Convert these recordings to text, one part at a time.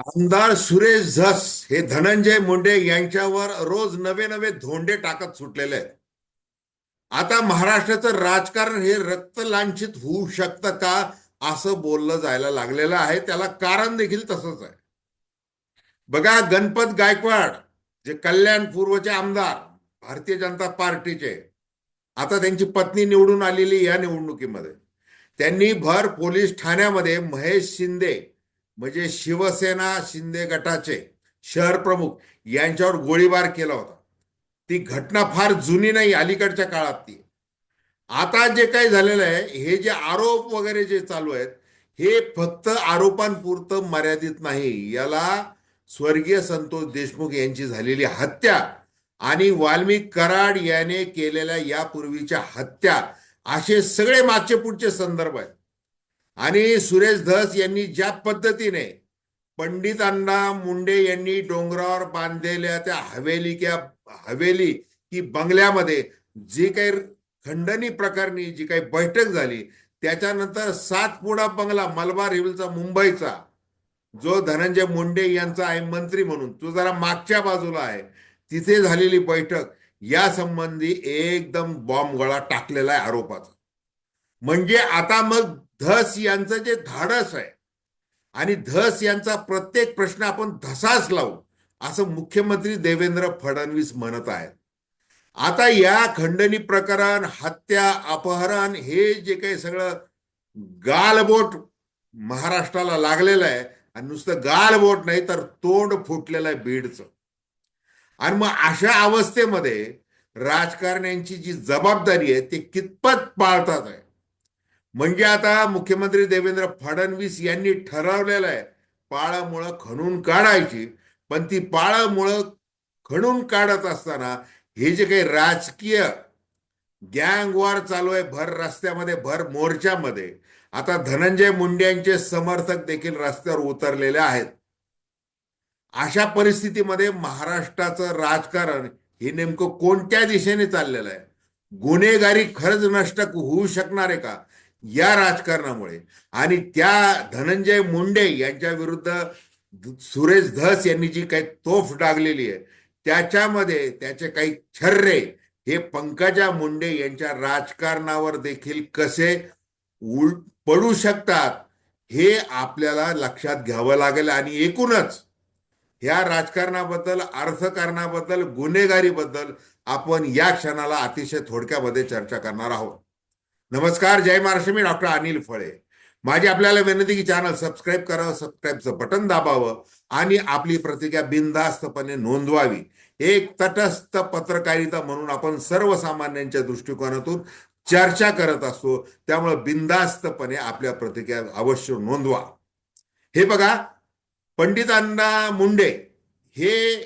आमदार सुरेश झस हे धनंजय मुंडे यांच्यावर रोज नवे नवे धोंडे टाकत सुटलेले आहेत. आता महाराष्ट्राचं राजकारण हे रक्तलांछित होऊ शकतं का असं बोललं जायला लागलेलं आहे. त्याला कारण देखील तसंच आहे. बघा गणपत गायकवाड जे कल्याण पूर्वचे आमदार भारतीय जनता पार्टीचे आता त्यांची पत्नी निवडून आलेली या निवडणुकीमध्ये. त्यांनी भर पोलीस ठाण्यामध्ये महेश शिंदे म्हणजे शिवसेना शिंदे गटाचे शहर प्रमुख यांच्यावर गोळीबार केला होता. ती घटना फार जुनी नाही अलीकडच्या काळात ती. आता जे काही झालेलं आहे हे जे आरोप वगैरे जे चालू आहेत हे फक्त आरोपांपुरतं मर्यादित नाही. याला स्वर्गीय संतोष देशमुख यांची झालेली हत्या आणि वाल्मिक कराड याने केलेल्या यापूर्वीच्या हत्या असे सगळे मागचे पुढचे संदर्भ आहेत. आणि सुरेश धस यांनी ज्या पद्धतीने पंडितांना मुंडे यांनी डोंगरावर बांधलेल्या त्या हवेली किंवा हवेली की बंगल्यामध्ये जी काही खंडणी प्रकरणी जी काही बैठक झाली त्याच्यानंतर सातपुडा बंगला मलबार हिलचा मुंबईचा जो धनंजय मुंडे यांचा आहे मंत्री म्हणून तो जरा मागच्या बाजूला आहे तिथे झालेली बैठक या संबंधी एकदम बॉम्बगोळा टाकलेला आहे आरोपाचा. म्हणजे आता मग धस यांचं जे धाडस आहे आणि धस यांचा प्रत्येक प्रश्न आपण धसाच लावू असं मुख्यमंत्री देवेंद्र फडणवीस म्हणत आहेत. आता या खंडणी प्रकरण हत्या अपहरण हे जे काही सगळं गालबोट महाराष्ट्राला लागलेलं आहे आणि नुसतं गालबोट नाही तर तोंड फुटलेलं आहे बीडचं. आणि मग अशा अवस्थेमध्ये राजकारण्यांची जी जबाबदारी आहे ती कितपत पाळतात आहे? म्हणजे आता मुख्यमंत्री देवेंद्र फडणवीस यांनी ठरवलेलं आहे पाळामुळं खणून काढायची. पण ती पाळामुळं खणून काढत असताना हे जे काही राजकीय गँग वॉर चालू आहे भर रस्त्यामध्ये भर मोर्चामध्ये आता धनंजय मुंड्यांचे समर्थक देखील रस्त्यावर उतरलेले आहेत. अशा परिस्थितीमध्ये महाराष्ट्राचं राजकारण हे नेमकं कोणत्या दिशेने चाललेलं आहे? गुन्हेगारी खरंच नष्ट होऊ शकणार आहे का? या राजकारणामुळे. आणि त्या धनंजय मुंडे यांच्या विरुद्ध सुरेश धस यांनी जी काही तोफ डागलेली आहे त्याच्यामध्ये त्याचे काही छर्रे हे पंकजा मुंडे यांच्या राजकारणावर देखील कसे उल पडू शकतात हे आपल्याला लक्षात घ्यावं लागेल. आणि एकूणच ह्या राजकारणाबद्दल अर्थकारणाबद्दल गुन्हेगारीबद्दल आपण या क्षणाला अतिशय थोडक्यामध्ये चर्चा करणार आहोत. नमस्कार जय महाराष्ट्र मी डॉक्टर अनिल फळे. माझी आपल्याला विनंती की चॅनल सबस्क्राईब करावं सबस्क्राईबचं बटन दाबावं आणि आपली प्रतिक्रिया बिनधास्तपणे नोंदवावी. एक तटस्थ पत्रकारिता म्हणून आपण सर्वसामान्यांच्या दृष्टिकोनातून चर्चा करत असतो त्यामुळे बिनधास्तपणे आपल्या प्रतिक्रिया अवश्य नोंदवा. हे बघा पंडितांना मुंडे हे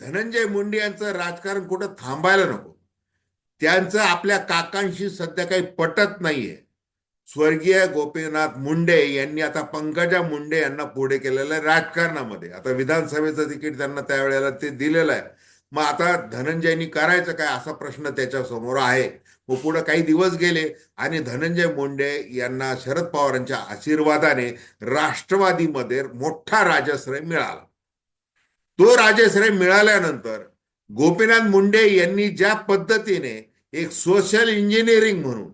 धनंजय मुंडे यांचं राजकारण कुठं थांबायला नको. त्यांचं आपल्या काकांशी सध्या काही पटत नाहीये. स्वर्गीय गोपीनाथ मुंडे यांनी आता पंकजा मुंडे यांना पुढे केलेलं आहे राजकारणामध्ये. आता विधानसभेचं तिकीट त्यांना त्यावेळेला ते दिलेलं आहे. मग आता धनंजयनी करायचं काय असा प्रश्न त्याच्यासमोर आहे. मग पुढे काही दिवस गेले आणि धनंजय मुंडे यांना शरद पवारांच्या आशीर्वादाने राष्ट्रवादीमध्ये मोठा राजश्रय मिळाला. तो राजश्रय मिळाल्यानंतर गोपीनाथ मुंडे यांनी ज्या पद्धतीने एक सोशल इंजिनिअरिंग म्हणून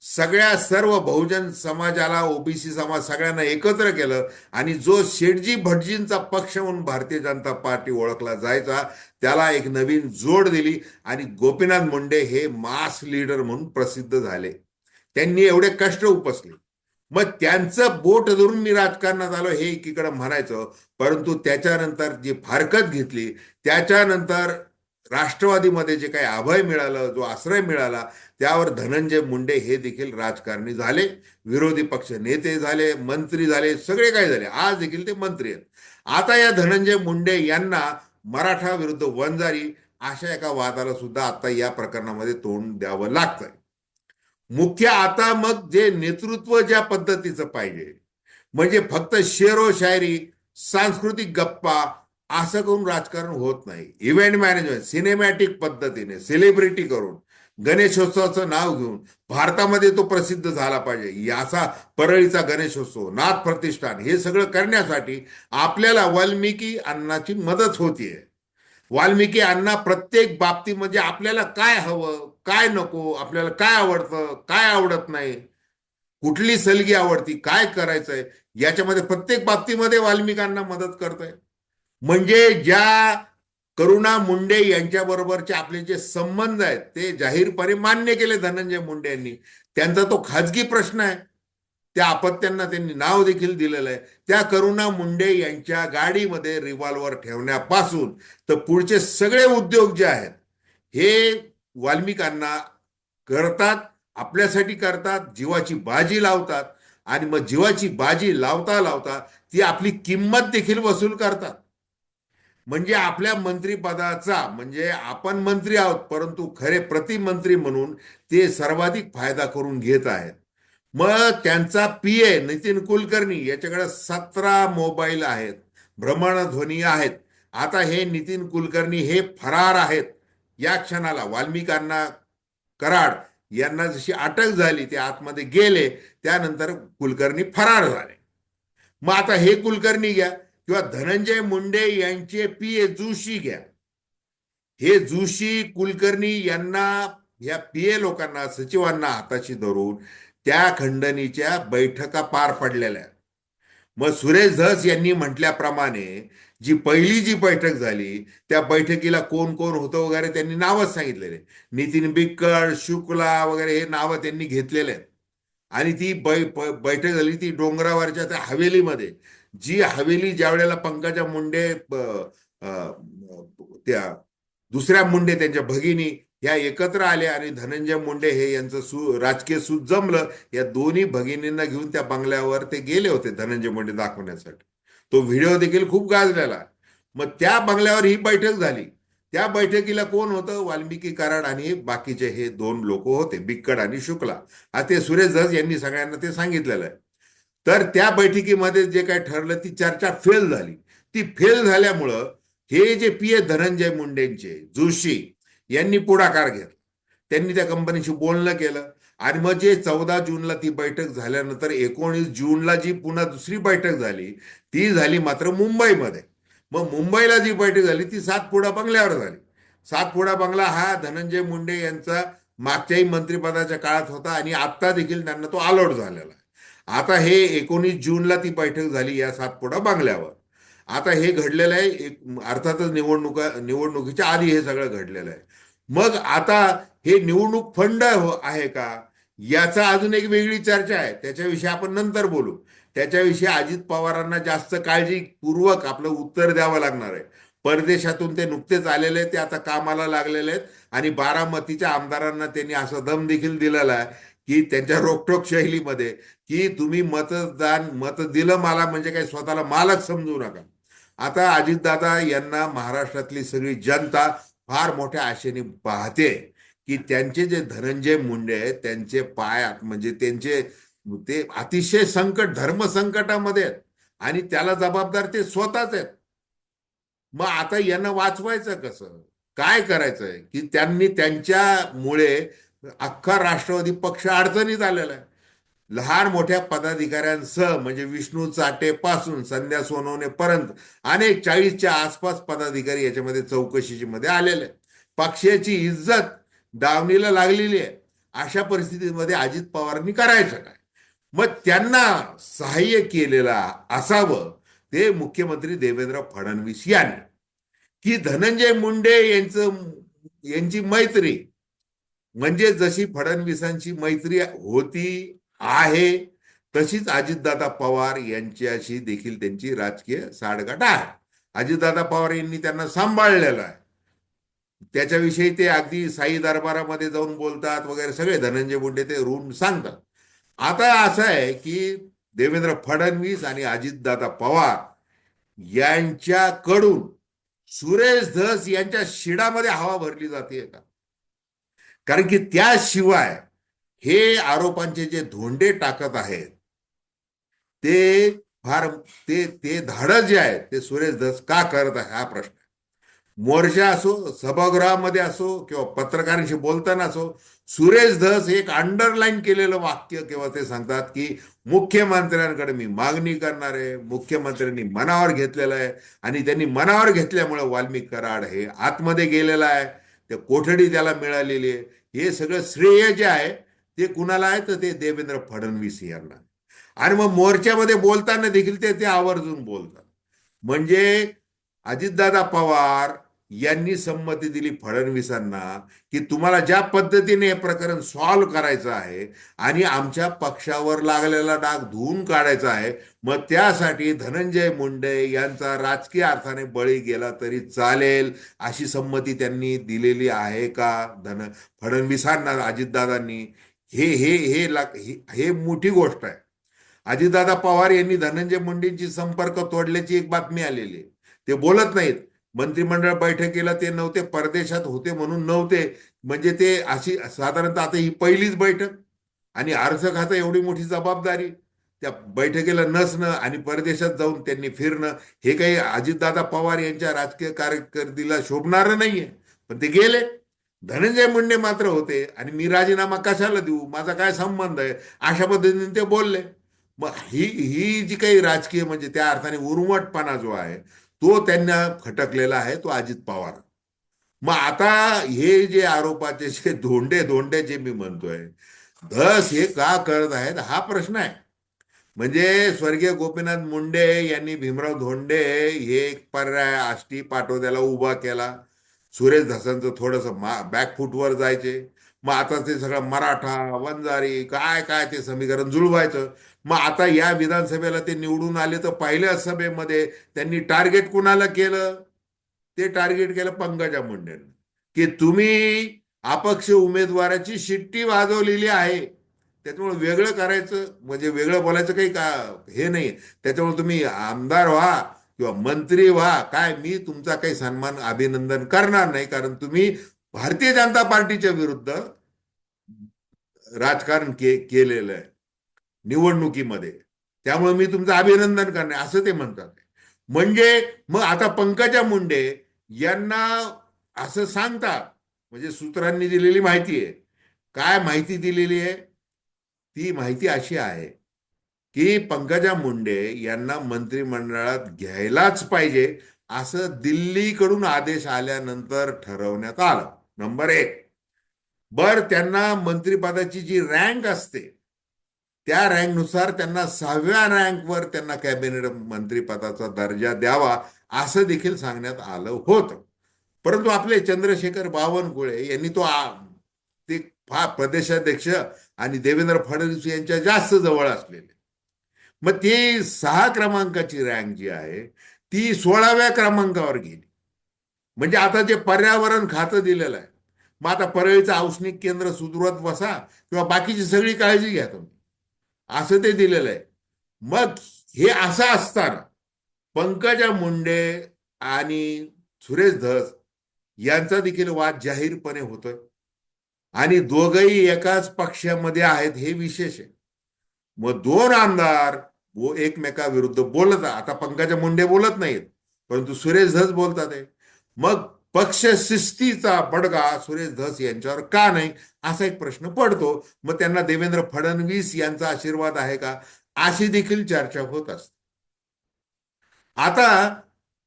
सगळ्या सर्व बहुजन समाजाला ओबीसी समाज सगळ्यांना एकत्र केलं आणि जो शेटजी भटजींचा पक्ष म्हणून भारतीय जनता पार्टी ओळखला जायचा त्याला एक नवीन जोड दिली आणि गोपीनाथ मुंडे हे मास लीडर म्हणून प्रसिद्ध झाले. त्यांनी एवढे कष्ट उपसले. मग त्यांचं बोट धरून मी राजकारणात आलो हे एकीकडे म्हणायचं परंतु त्याच्यानंतर जी फारकत घेतली त्याच्यानंतर राष्ट्रवादीमध्ये जे काही अभय मिळालं जो आश्रय मिळाला त्यावर धनंजय मुंडे हे देखील राजकारणी झाले विरोधी पक्ष नेते झाले मंत्री झाले सगळे काय झाले. आज देखील ते मंत्री आहेत. आता या धनंजय मुंडे यांना मराठा विरुद्ध वंजारी अशा एका वादाला सुद्धा आता या प्रकरणामध्ये तोंड द्यावं लागतंय. मुख्य आता मग जे नेतृत्व ज्या पद्धतीचं पाहिजे. म्हणजे फक्त शेरो शायरी सांस्कृतिक गप्पा असं करून राजकारण होत नाही. इव्हेंट मॅनेजमेंट सिनेमॅटिक पद्धतीने सेलिब्रिटी करून गणेशोत्सवाचं नाव घेऊन भारतामध्ये तो प्रसिद्ध झाला पाहिजे. याचा परळीचा गणेशोत्सव नाथ प्रतिष्ठान हे सगळं करण्यासाठी आपल्याला वाल्मिकी अण्णाची मदत होतीये. वाल्मिकी अण्णा प्रत्येक बाबतीमध्ये आपल्याला काय हवं? काय नको? आपल्याला काय आवडतं? काय आवडत नाही? कुठली सलगी आवडती? काय करायचंय? याच्यामध्ये प्रत्येक बाबतीमध्ये वाल्मिकांना मदत करतोय. म्हणजे ज्या करुणा मुंडे यांच्या बरोबरचे आपले जे संबंध आहेत ते जाहीरपणे मान्य केले धनंजय मुंडे यांनी. त्यांचा तो खाजगी प्रश्न आहे. त्या आपत्त्यांना त्यांनी नाव देखील दिलेलं आहे. त्या करुणा मुंडे यांच्या गाडीमध्ये रिव्हॉल्वर ठेवण्यापासून तर पुढचे सगळे उद्योग जे आहेत हे वाल्मिकांना करतात आपल्यासाठी करतात जीवाची बाजी लावतात आणि मग जीवाची बाजी लावता लावता ती आपली किंमत देखील वसूल करतात. म्हणजे आपल्या मंत्रीपदाचा म्हणजे आपण मंत्री आहोत परंतु खरे प्रतिमंत्री म्हणून ते सर्वाधिक फायदा करून घेत आहेत. मग त्यांचा पी ए नितीन कुलकर्णी याच्याकडे सतरा मोबाईल आहेत भ्रमणध्वनी आहेत. आता हे नितीन कुलकर्णी हे फरार आहेत. या क्षणाला वाल्मिकांना कराड यांना जशी अटक झाली ते आतमध्ये गेले त्यानंतर कुलकर्णी फरार झाले. मग आता हे कुलकर्णी घ्या किंवा धनंजय मुंडे यांचे पी ए जोशी घ्या. हे जोशी कुलकर्णी यांना या पी ए लोकांना सचिवांना हाताशी धरून त्या खंडणीच्या बैठका पार पडलेल्या मग सुरेश धस यांनी म्हटल्याप्रमाणे जी पहिली जी बैठक झाली त्या बैठकीला कोण कोण होतं वगैरे त्यांनी नावच सांगितलेले. नितीन बिक्कड शुक्ला वगैरे हे नावं त्यांनी घेतलेले. आहेत आणि ती बै बैठक झाली ती डोंगरावरच्या त्या हवेलीमध्ये. जी हवेली ज्या वेळेला पंकजा मुंडे त्या दुसऱ्या मुंडे त्यांच्या भगिनी ह्या एकत्र आल्या आणि धनंजय मुंडे हे यांचं सु राजकीय सूत जमलं या दोन्ही भगिनींना घेऊन त्या बंगल्यावर ते गेले होते धनंजय मुंडे दाखवण्यासाठी. तो व्हिडिओ देखील खूप गाजलेला. मग त्या बंगल्यावर ही बैठक झाली. त्या बैठकीला कोण होतं? वाल्मिकी कराड आणि बाकीचे हे दोन लोक होते बिक्कड आणि शुक्ला. आता ते सुरेश धस यांनी सगळ्यांना ते सांगितलेलं आहे. तर त्या बैठकीमध्ये जे काय ठरलं ती चर्चा फेल झाली. ती फेल झाल्यामुळं हे जे पी ए धनंजय मुंडेंचे जोशी यांनी पुढाकार घेतला. त्यांनी त्या कंपनीशी बोलणं केलं. आणि मग जे चौदा जूनला ती बैठक झाल्यानंतर एकोणीस जूनला जी पुन्हा दुसरी बैठक झाली ती झाली मात्र मुंबईमध्ये. मग मुंबईला जी बैठक झाली ती सातपुडा बंगल्यावर झाली. सातपुडा बंगला हा धनंजय मुंडे यांचा मागच्याही मंत्रिपदाच्या काळात होता आणि आत्ता देखील त्यांना तो अलॉट झालेला आहे. आता हे एकोणीस जूनला ती बैठक झाली या सातपुडा बंगल्यावर. आता हे घडलेलं आहे एक अर्थातच निवडणुका निवडणुकीच्या आधी हे सगळं घडलेलं आहे. मग आता हे निवडणूक फंड हो- आहे का? याचा अजून एक वेगळी चर्चा आहे. त्याच्याविषयी आपण नंतर बोलू. त्याच्याविषयी अजित पवारांना जास्त काळजीपूर्वक आपलं उत्तर द्यावं लागणार आहे. परदेशातून ते नुकतेच आलेले आहेत, ते आता कामाला लागलेले आहेत आणि बारामतीच्या आमदारांना त्यांनी असं दम देखील दिलेला आहे की त्यांच्या रोकटोक शैलीमध्ये की तुम्ही मतदान मत दिलं मला म्हणजे काही स्वतःला मालक समजू नका. आता अजितदादा यांना महाराष्ट्रातली सगळी जनता फार मोठ्या आशेने पाहते की त्यांचे जे धनंजय मुंडे आहेत त्यांचे पाय म्हणजे त्यांचे ते अतिशय संकट धर्म संकटामध्ये आहेत आणि त्याला जबाबदार ते स्वतःच आहेत. मग आता यांना वाचवायचं कसं? काय करायचंय? की त्यांनी त्यांच्यामुळे अख्खा राष्ट्रवादी पक्ष अडचणीत आलेला आहे. लहान मोठ्या पदाधिकाऱ्यांसह म्हणजे विष्णू चाटे पासून संध्या सोनवणे पर्यंत अनेक चाळीसच्या आसपास पदाधिकारी याच्यामध्ये चौकशीची मध्ये आलेले पक्षाची इज्जत डावणीला लागलेली आहे. अशा परिस्थितीमध्ये अजित पवारांनी करायचं काय? मग त्यांना सहाय्य केलेला असावं ते मुख्यमंत्री देवेंद्र फडणवीस यांनी. की धनंजय मुंडे यांचं यांची मैत्री म्हणजे जशी फडणवीसांची मैत्री होती आहे. तशीच अजितदादा पवार यांच्याशी देखील त्यांची राजकीय साडगाठ आहे. अजितदादा पवार यांनी त्यांना सांभाळलेलं आहे. त्याच्याविषयी ते अगदी साई दरबारामध्ये जाऊन बोलतात वगैरे सगळे. धनंजय मुंडे ते रूम सांगतात. आता असं आहे की देवेंद्र फडणवीस आणि अजितदादा पवार यांच्याकडून सुरेश धस यांच्या शिडामध्ये हवा भरली जाते का? कारण की त्याशिवाय हे आरोपांचे जे धोंडे टाकत आहेत ते फार ते ते धाडस जे आहेत ते सुरेश धस का करत आहे हा प्रश्न. मोर्चा असो सभागृहामध्ये असो किंवा पत्रकारांशी बोलताना असो सुरेश धस एक अंडरलाईन केलेलं वाक्य किंवा ते सांगतात की मुख्यमंत्र्यांकडे मी मागणी करणार आहे मुख्यमंत्र्यांनी मनावर घेतलेलं आहे आणि त्यांनी मनावर घेतल्यामुळे वाल्मिक कराड हे आतमध्ये गेलेलं आहे. ते कोठडी त्याला मिळालेली आहे. हे सगळं श्रेय जे आहे ते कुणाला आहे तर ते देवेंद्र फडणवीस यांना. आणि मग मोर्चामध्ये बोलताना देखील ते ते आवर्जून बोलतात. म्हणजे अजितदादा पवार यांनी संमती दिली फडणवीसांना की तुम्हाला ज्या पद्धतीने हे प्रकरण सॉल्व्ह करायचं आहे आणि आमच्या पक्षावर लागलेला डाग धुवून काढायचा आहे मग त्यासाठी धनंजय मुंडे यांचा राजकीय अर्थाने बळी गेला तरी चालेल अशी संमती त्यांनी दिलेली आहे का? धन फडणवीसांना अजितदादांनी? हे हे हे लाग- हे हे मोठी गोष्ट आहे. अजितदादा पवार यांनी धनंजय मुंडेंची संपर्क तोडल्याची एक बातमी आलेली आहे. ते बोलत नाहीत. मंत्रिमंडळ बैठकीला ते नव्हते परदेशात होते म्हणून नव्हते. म्हणजे ते अशी साधारणतः आता ही पहिलीच बैठक. आणि अर्ज खाता एवढी मोठी जबाबदारी. त्या बैठकीला नसणं आणि परदेशात जाऊन त्यांनी फिरणं हे काही अजितदादा पवार यांच्या राजकीय कारकिर्दीला शोभणारं नाहीये. पण ते गेले. धनंजय मुंडे मात्र होते आणि मी राजीनामा कशाला देऊ? माझा काय संबंध आहे? अशा पद्धतीने ते बोलले. मग ही ही जी काही राजकीय म्हणजे त्या अर्थाने उर्मटपणा जो आहे तो त्यांना खटकलेला आहे तो अजित पवार. मग आता हे जे आरोपाचे जे धोंडे धोंडे जे मी म्हणतोय धस हे का करत आहेत? हा प्रश्न आहे. म्हणजे स्वर्गीय गोपीनाथ मुंडे यांनी भीमराव धोंडे हे एक पर्याय आष्टी पाठोद्याला उभा केला. सुरेश धसांचं थोडंसं मा बॅकफूटवर जायचे. मग आता ते सगळं मराठा वंजारी काय काय ते समीकरण जुळवायचं. मग आता या विधानसभेला ते निवडून आले तर पहिल्या सभेमध्ये त्यांनी टार्गेट कुणाला केलं? ते टार्गेट केलं पंकजा मुंडेंना. की तुम्ही अपक्ष उमेदवाराची शिट्टी वाजवलेली आहे. त्याच्यामुळे वेगळं करायचं. म्हणजे वेगळं बोलायचं काही का हे नाही त्याच्यामुळे तुम्ही आमदार व्हा. किंवा मंत्री व्हा काय मी तुमचा काही सन्मान अभिनंदन करणार नाही कारण तुम्ही भारतीय जनता पार्टीच्या विरुद्ध राजकारण के केलेलं आहे निवडणुकीमध्ये. त्यामुळे मी तुमचं अभिनंदन करणार असं ते म्हणतात. म्हणजे मग आता पंकजा मुंडे यांना असं सांगतात म्हणजे सूत्रांनी दिलेली माहिती आहे. काय माहिती दिलेली आहे? ती माहिती अशी आहे की पंकजा मुंडे यांना मंत्रिमंडळात घ्यायलाच पाहिजे असं दिल्लीकडून आदेश आल्यानंतर ठरवण्यात आलं. नंबर एक. बर त्यांना मंत्रिपदाची जी रँक असते त्या रँकनुसार त्यांना सहाव्या रँकवर त्यांना कॅबिनेट मंत्रिपदाचा दर्जा द्यावा असं देखील सांगण्यात आलं होतं. परंतु आपले चंद्रशेखर बावनकुळे यांनी तो ते फा प्रदेशाध्यक्ष आणि देवेंद्र फडणवीस यांच्या जास्त जवळ असलेले. मग ती सहा क्रमांकाची रँक जी आहे ती सोळाव्या क्रमांकावर गेली. म्हणजे आता जे पर्यावरण खातं दिलेलं आहे मग आता परळीचं औष्णिक केंद्र सुधरवत बसा किंवा बाकीची सगळी काळजी घ्या तुम्ही. असं ते दिलेलं आहे. मग हे असं असताना पंकजा मुंडे आणि सुरेश धस यांचा देखील वाद जाहीरपणे होतोय. आणि दोघही एकाच पक्षामध्ये आहेत हे विशेष आहे. मग दोन आमदार वो एकमेकाविरुद्ध बोलत आता पंकजा मुंडे बोलत नाहीत परंतु सुरेश धस बोलतात आहे. मग पक्ष शिस्तीचा बडगा सुरेश धस यांच्यावर का नाही असा एक प्रश्न पडतो. मग त्यांना देवेंद्र फडणवीस यांचा आशीर्वाद आहे का? अशी देखील चर्चा होत असते. आता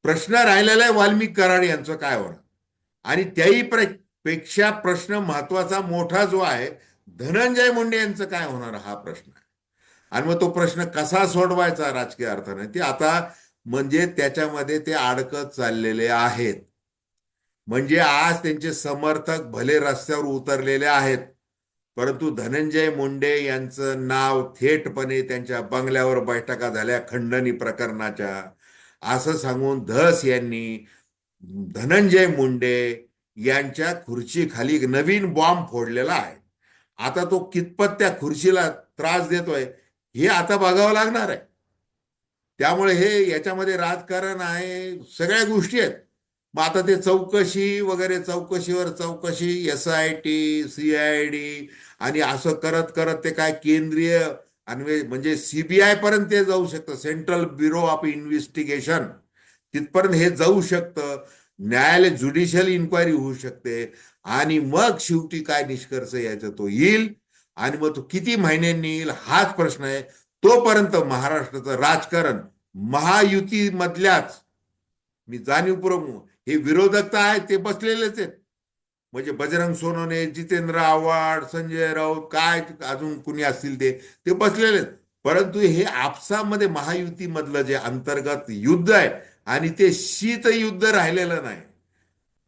प्रश्न राहिलेला आहे वाल्मिक कराड यांचं काय होणार? आणि त्याही पेक्षा प्रश्न महत्त्वाचा मोठा जो आहे धनंजय मुंडे यांचं काय होणार हा प्रश्न आहे? आणि मग तो प्रश्न कसा सोडवायचा राजकीय अर्थाने? ते आता म्हणजे त्याच्यामध्ये ते अडकत चाललेले आहेत. म्हणजे आज त्यांचे समर्थक भले रस्त्यावर उतरलेले आहेत परंतु धनंजय मुंडे यांचं नाव थेटपणे त्यांच्या बंगल्यावर बैठका झाल्या खंडणी प्रकरणाच्या. असं सांगून धस यांनी धनंजय मुंडे यांच्या खुर्चीखाली नवीन बॉम्ब फोडलेला आहे. आता तो कितपत त्या खुर्चीला त्रास देतोय? हे आता बघावं लागणार आहे. त्यामुळे हे याच्यामध्ये राजकारण आहे सगळ्या गोष्टी आहेत. मग आता ते चौकशी वगैरे चौकशीवर चौकशी S I T C I D आणि असं करत करत ते काय केंद्रीय अन्वे म्हणजे सीबीआय पर्यंत ते जाऊ शकतं. सेंट्रल ब्युरो ऑफ इन्व्हेस्टिगेशन तिथपर्यंत हे जाऊ शकतं. न्यायालय ज्युडिशियल इन्क्वायरी होऊ शकते. आणि मग शेवटी काय निष्कर्ष याचा तो येईल. आणि मग तो किती महिन्यांनी येईल हाच प्रश्न आहे. तोपर्यंत महाराष्ट्राचं राजकारण महायुतीमधल्याच मी जाणीवपूर्वक हे विरोधक तर आहेत ते बसलेलेच आहेत. म्हणजे बजरंग सोनवणे जितेंद्र आव्हाड संजय राऊत काय अजून कुणी असतील ते ते बसलेलेच. परंतु हे आपसामध्ये महायुतीमधलं जे अंतर्गत युद्ध आहे आणि ते शीत युद्ध राहिलेलं नाही.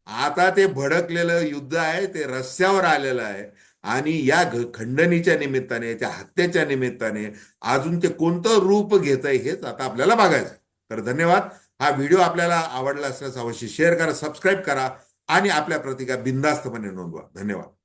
आता ते भडकलेलं युद्ध आहे ते रस्त्यावर आलेलं आहे. आणि या खंडणीच्या निमित्ताने त्या हत्येच्या निमित्ताने अजून ते कोणतं रूप घेत आहे हेच आता आपल्याला बघायचं तर धन्यवाद. हा व्हिडिओ आपल्याला आवडला असल्यास अवश्य शेअर करा सबस्क्राईब करा आणि आपल्या प्रतिका बिंदास्तपणे नोंदवा. धन्यवाद.